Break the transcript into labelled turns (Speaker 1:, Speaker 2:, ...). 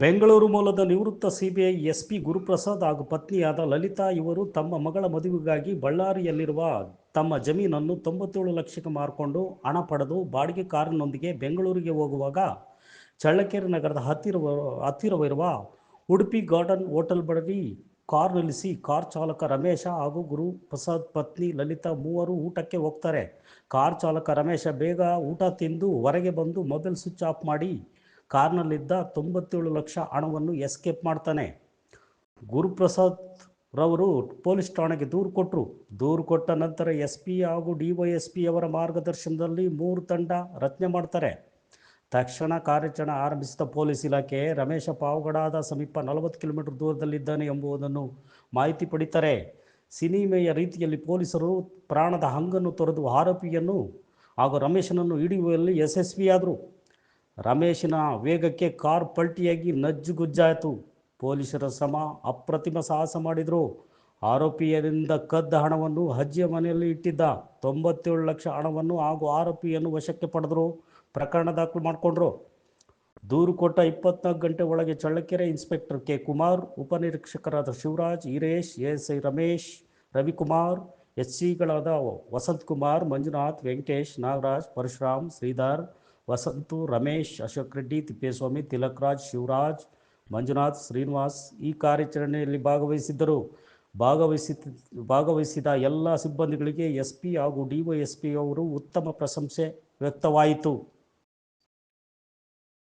Speaker 1: ಬೆಂಗಳೂರು ಮೂಲದ ನಿವೃತ್ತ CBI SP Guruprasad ಹಾಗೂ ಪತ್ನಿಯಾದ ಲಲಿತಾ ಇವರು ತಮ್ಮ ಮಗಳ ಮದುವೆಗಾಗಿ ಬಳ್ಳಾರಿಯಲ್ಲಿರುವ ತಮ್ಮ ಜಮೀನನ್ನು ತೊಂಬತ್ತೇಳು ಲಕ್ಷಕ್ಕೆ ಮಾರಿಕೊಂಡು ಹಣ ಪಡೆದು ಬಾಡಿಗೆ ಕಾರಿನೊಂದಿಗೆ ಬೆಂಗಳೂರಿಗೆ ಹೋಗುವಾಗ ಚಳ್ಳಕೆರೆ ನಗರದ ಹತ್ತಿರ ಹತ್ತಿರವಿರುವ ಉಡುಪಿ ಗಾರ್ಡನ್ ಹೋಟೆಲ್ ಬಳಿ ಕಾರ್ ನಿಲ್ಲಿಸಿ ಕಾರ್ ಚಾಲಕ ರಮೇಶ ಹಾಗೂ ಗುರುಪ್ರಸಾದ್ ಪತ್ನಿ ಲಲಿತಾ ಮೂವರು ಊಟಕ್ಕೆ ಹೋಗ್ತಾರೆ. ಕಾರ್ ಚಾಲಕ ರಮೇಶ ಬೇಗ ಊಟ ತಿಂದು ಹೊರಗೆ ಬಂದು ಮೊಬೈಲ್ ಸ್ವಿಚ್ ಆಫ್ ಮಾಡಿ ಕಾರ್ನಲ್ಲಿದ್ದ ತೊಂಬತ್ತೇಳು ಲಕ್ಷ ಹಣವನ್ನು ಎಸ್ಕೇಪ್ ಮಾಡ್ತಾನೆ. ಗುರುಪ್ರಸಾದ್ ರವರು ಪೊಲೀಸ್ ಠಾಣೆಗೆ ದೂರು ಕೊಟ್ಟರು ದೂರು ಕೊಟ್ಟ ನಂತರ ಎಸ್ ಪಿ ಹಾಗೂ ಡಿ ವೈ ಎಸ್ ಪಿ ಅವರ ಮಾರ್ಗದರ್ಶನದಲ್ಲಿ ಮೂರು ತಂಡ ರಚನೆ ಮಾಡ್ತಾರೆ. ತಕ್ಷಣ ಕಾರ್ಯಾಚರಣೆ ಆರಂಭಿಸಿದ ಪೊಲೀಸ್ ಇಲಾಖೆ ರಮೇಶ ಪಾವಗಡದ ಸಮೀಪ ನಲವತ್ತು ಕಿಲೋಮೀಟರ್ ದೂರದಲ್ಲಿದ್ದಾನೆ ಎಂಬುದನ್ನು ಮಾಹಿತಿ ಪಡಿತಾರೆ. ಸಿನಿಮೆಯ ರೀತಿಯಲ್ಲಿ ಪೊಲೀಸರು ಪ್ರಾಣದ ಹಂಗನ್ನು ತೊರೆದು ಆರೋಪಿಯನ್ನು ಹಾಗೂ ರಮೇಶನನ್ನು ಹಿಡಿಯುವಲ್ಲಿ ಯಶಸ್ವಿಯಾದರು. ರಮೇಶನ ವೇಗಕ್ಕೆ ಕಾರ್ ಪಲ್ಟಿಯಾಗಿ ನಜ್ಜುಗುಜ್ಜಾಯಿತು. ಪೊಲೀಸರ ಸಮ ಅಪ್ರತಿಮ ಸಾಹಸ ಮಾಡಿದರು. ಆರೋಪಿಯರಿಂದ ಕದ್ದ ಹಣವನ್ನು ಹಜ್ಜಿಯ ಮನೆಯಲ್ಲಿ ಇಟ್ಟಿದ್ದ. ತೊಂಬತ್ತೇಳು ಲಕ್ಷ ಹಣವನ್ನು ಹಾಗೂ ಆರೋಪಿಯನ್ನು ವಶಕ್ಕೆ ಪಡೆದರು. ಪ್ರಕರಣ ದಾಖಲು ಮಾಡಿಕೊಂಡ್ರು. ದೂರು ಕೊಟ್ಟ ಇಪ್ಪತ್ನಾಲ್ಕು ಗಂಟೆ ಒಳಗೆ Challakere inspector K. Kumar ಉಪನಿರೀಕ್ಷಕರಾದ Shivaraj Hiresh S. I. Ramesh, Ravikumar, S. ಸಿಗಳಾದ Vasanth Kumar, Manjunath, Venkatesh, Nagaraj, Parashuram, Sridhar Vasanth, Ramesh, Ashok Reddy, Thippeswamy Tilakraj Shivaraj, Manjunath, Srinivas ಈ ಕಾರ್ಯಾಚರಣೆಯಲ್ಲಿ ಭಾಗವಹಿಸಿದ್ದರು. ಭಾಗವಹಿಸಿ, ಭಾಗವಹಿಸಿದ ಎಲ್ಲ ಸಿಬ್ಬಂದಿಗಳಿಗೆ ಎಸ್ ಪಿ ಹಾಗೂ ಡಿ ವೈ ಎಸ್ ಪಿ ಅವರು ಉತ್ತಮ ಪ್ರಶಂಸೆ ವ್ಯಕ್ತವಾಯಿತು.